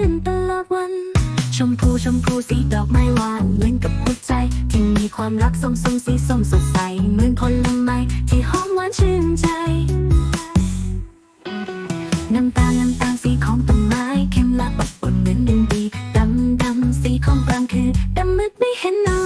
ชื่นตลอดวัน ชมพูชมพูสีดอกไม้หวานเหมือนกับหัวใจ ที่มีความรักส้มส้มสีส้มสดใสเหมือนผลไม้ที่หอมหวานชื่นใจ น้ำตาลน้ำตาลสีของต้นไม้เข้มละอบอุ่นเหมือนดินดีดำดำสีของกลางคือดำมืดไม่เห็นน้